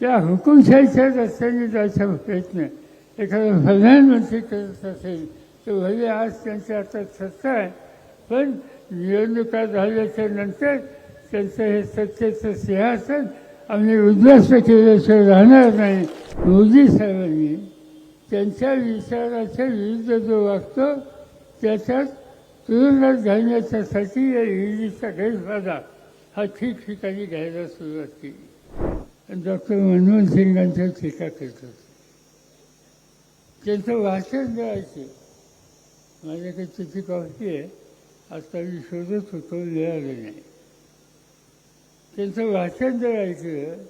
त्या हुकुमशाहीच्या रस्त्याने जायचा प्रयत्न एखादा प्रधानमंत्री करत असेल तर भले आज त्यांच्या हातात सत्ता आहे पण निवडणुका झाल्याच्यानंतर त्यांचं हे सत्तेचं सिंहासन। आम्ही उद्ध्वस्त केल्याशिवाय राहणार नाही। मोदी साहेबांनी त्यांच्या विचाराच्या विरुद्ध जो वागतो त्याच्यात तुरुंगात घालण्याच्यासाठी या ईडीचा गैरफायदा हा ठिकठिकाणी घ्यायला सुरुवात केली डॉक्टर मनमोहन सिंगांच्या टीका करत होते. त्यांचं वाचन द्यायचे माझ्याकडे त्याची कॉपी आहे आता मी शोधत होतो मिळालं नाही. त्यांचं वाचन जर ऐकलं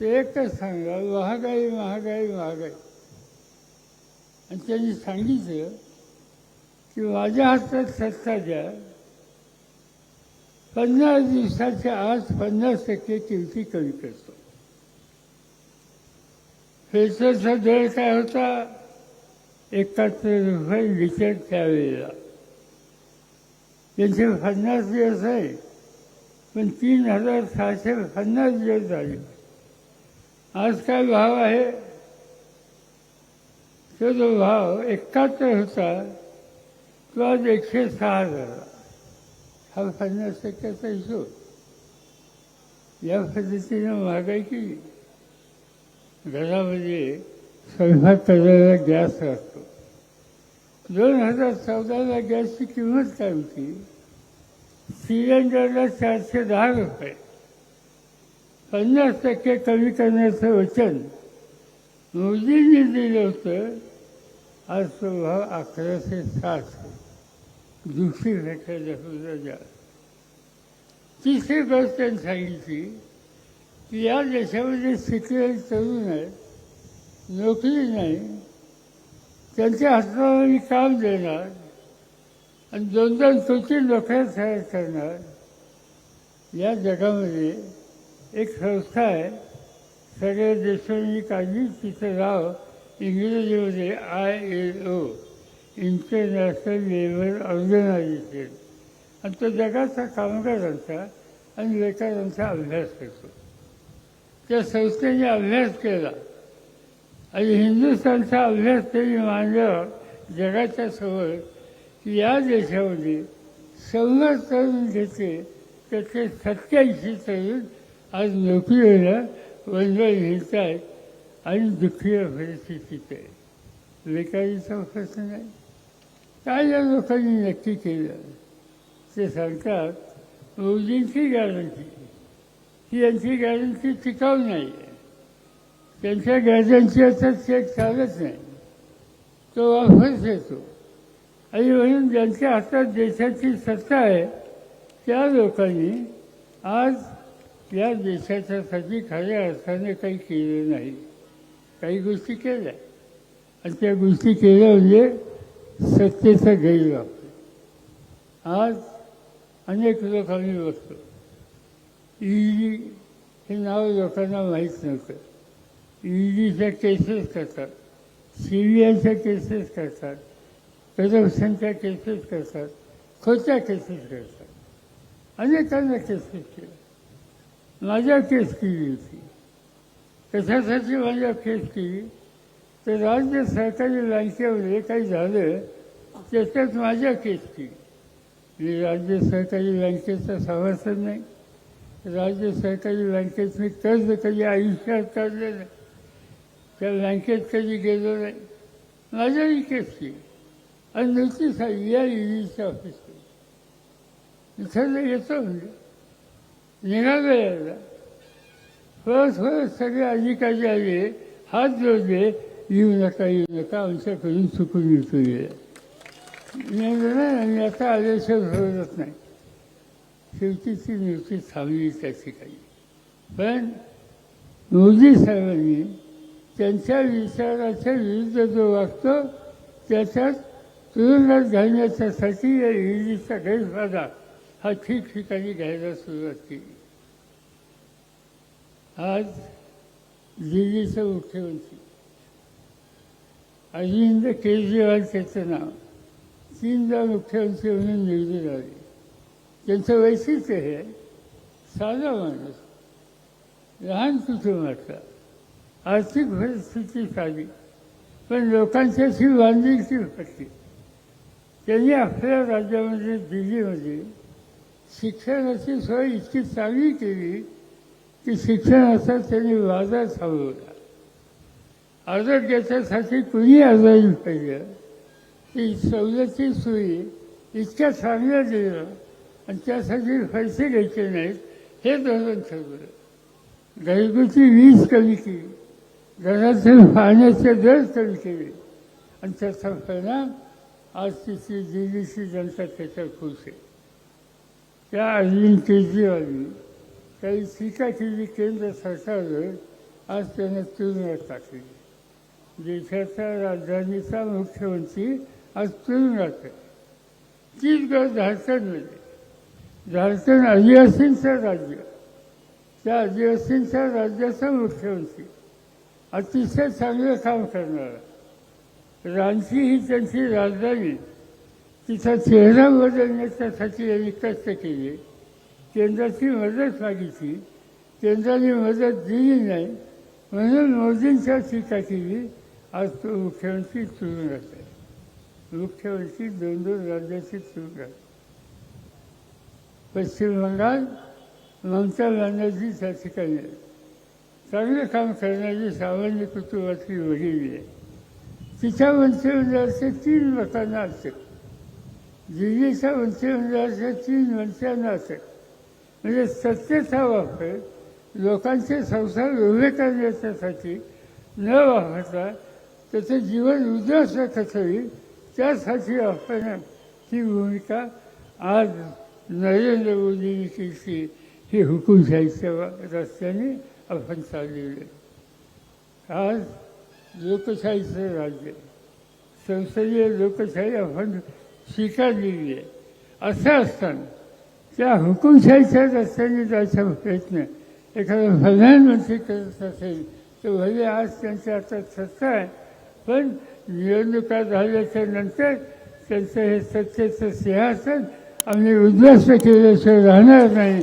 ते एकच सांगा महागाई महागाई महागाई. आणि त्यांनी सांगितलं की माझ्या हातात सत्ता द्या. पन्नास दिवसाच्या आज पन्नास टक्के किमती कमी करतो. पेट्रोलचा दर काय होता एकाहत्तर रुपये लिटर त्यावेळेला त्यांचे पन्नास दिवस आहे. पण तीन हजार सहाशे पन्नास दिवस झाले. आज काय भाव आहे? तो जो भाव एकाहत्तर होता तो आज एकशे सहा झाला. हा पन्नास टक्क्याचा हिशोब. या पद्धतीनं महागाई केली. घरामध्ये स्वयंपाक करायला गॅस असतो. दोन हजार चौदाला गॅसची किंमत काय होती? सिलेंडरला चारशे दहा रुपये. पन्नास टक्के कमी करण्याचं वचन मोदींनी दिलं होतं. आज तो भाव अकराशे साठ दुसरी घटना सुद्धा तिसरी गोष्ट त्यांनी सांगितली या देशामध्ये शिकलेले तरुण आहेत नोकरी नाही त्यांच्या हाताला मी काम देणार आणि दोन दोन कोटी नोकऱ्या तयार करणार. या जगामध्ये एक संस्था आहे सगळ्या देशांनी काढली तिचं नाव इंग्रजीमध्ये I L O international labour organisation आणि तो जगाचा कामगारांचा आणि बेकारांचा अभ्यास करतो. त्या संस्थेने अभ्यास केला आणि हिंदुस्थानचा अभ्यास त्यांनी मांडल्यावर जगाच्या समोर की या देशामध्ये सव्वीस तरुण घेतले त्याचे सत्याऐंशी तरुण आज नोकरीला हो वंदळ घेत आहेत आणि दुःखी परिस्थितीत आहे बेकारीचा प्रश्न नाही काय या लोकांनी नक्की केलं ते सांगतात मोदींची गॅरंटी ही यांची गॅरंटी टिकाऊ नाही. आहे त्यांच्या गॅरंटी आता चेक चालत नाही. तो वापस येतो. आणि म्हणून ज्यांच्या हातात देशाची सत्ता आहे त्या लोकांनी आज या देशाच्यासाठी खऱ्या अर्थाने काही केलं नाही. काही गोष्टी केल्या. आणि त्या गोष्टी केल्या म्हणजे सत्तेचा गैरवापर. आज अनेक लोक आम्ही बघतो. ईडी हे नाव लोकांना माहीत नव्हतं. ईडीच्या केसेस करतात. सी बी आयच्या केसेस करतात. करप्शनच्या केसेस करतात. खोट्या केसेस करतात. अनेकांना केसेस केल्या माझ्या केस केली होती. कशासाठी माझ्या केस केली? तर राज्य सरकारी बँकेमध्ये काही झालं त्याच्यात माझ्या केस केली. मी राज्य सहकारी बँकेचा सभासद नाही. राज्य सहकारी बँकेत मी कर्ज कधी आयुष्यात काढलं नाही. त्या बँकेत कधी गेलो नाही. माझ्या केस आणि नोटीस आली या ईडीच्या ऑफिसकडे इथं येतो म्हणजे. निघालं यायला. फळत फळत सगळे अधिकारी आले. हात जोडले. येऊ नका येऊ नका. आमच्याकडून चुकून येतो गेला नाही आणि आता आल्याशिवाय भरत नाही. शेवटी ती थांबली त्या ठिकाणी पण मोदी साहेबांनी त्यांच्या विचाराच्या विरुद्ध जो वागतो त्याच्यात तुरुंगात घालण्याच्यासाठी या ईडीचा गैरफायदा हा ठिकठिकाणी घ्यायला सुरुवात केली. आज दिल्लीचे मुख्यमंत्री अरविंद केजरीवाल त्याचं नाव तीनदा मुख्यमंत्री म्हणून निवडून आले. त्यांचं वैशिष्ट्य हे साधा माणूस लहान कुटुंबाचा आर्थिक परिस्थिती साधी पण लोकांच्याशी बांधिलकी होती. त्यांनी आपल्या राज्यामध्ये दिल्लीमध्ये शिक्षणाची सोय इतकी चांगली केली की शिक्षणाचा त्यांनी वादा थांबवला. आरोग्याच्यासाठी कुणी आजारी पाहिजे ती सवलती सोयी इतक्या चांगल्या दिल्या आणि त्यासाठी पैसे घ्यायचे नाहीत हे धोरण ठरवलं घरगुती वीज कमी केली घरातील पाण्याचे दर कमी केले. आणि त्याचा परिणाम आज तिची दिल्लीची जनता त्याच्यात खुश आहे. त्या अरविंद केजरीवालनी काही टीका केली केंद्र सरकारवर आज त्यानं तुरुंगात टाकली. देशाच्या राजधानीचा मुख्यमंत्री आज तुरुंगात आहे. तीच गरज झारखंडमध्ये झारखंड आदिवासींचं राज्य. त्या आदिवासींच्या राज्याचा मुख्यमंत्री. अतिशय चांगलं काम करणारा. रांची ही त्यांची राजधानी. तिचा चेहरा बदलण्याच्यासाठी यांनी कष्ट केले. केंद्राची मदत मागितली. केंद्राने मदत दिली नाही म्हणून मोदींच्या टीका केली आज तो मुख्यमंत्री तुरुंगात आहे मुख्यमंत्री दोन दोन राज्याची तुरुंगात पश्चिम बंगाल ममता बॅनर्जी त्या ठिकाणी चांगलं काम करणारी सामान्य कुटुंबातली वडील आहे. तिच्या मंत्रिमंडळाचे तीन लोकांना असेल दिल्लीच्या मंत्रिमंडळाच्या तीन मंत्र्यांना असेल म्हणजे सत्तेचा वापर लोकांचे संसार उभे करण्याच्यासाठी न वापरता त्याचं जीवन उद्ध्वस्त कसं होईल त्यासाठी वापरणं ही भूमिका आज नरेंद्र मोदींनी केली ही हुकुमशाहीच्या रस्त्याने आपण चाललेलं आहे. आज लोकशाहीचं राज्य संसदीय लोकशाही आपण स्वीकारलेली आहे. असं असताना त्या हुकुमशाहीच्या रस्त्याने जायचा प्रयत्न एखादा प्रधानमंत्री करत असेल तर भले आज त्यांच्या हातात सत्ता आहे पण निवडणुका झाल्याच्यानंतर त्यांचं हे सत्तेचं सिंहासन आम्ही उद्ध्वस्त केल्याशिवाय राहणार नाही.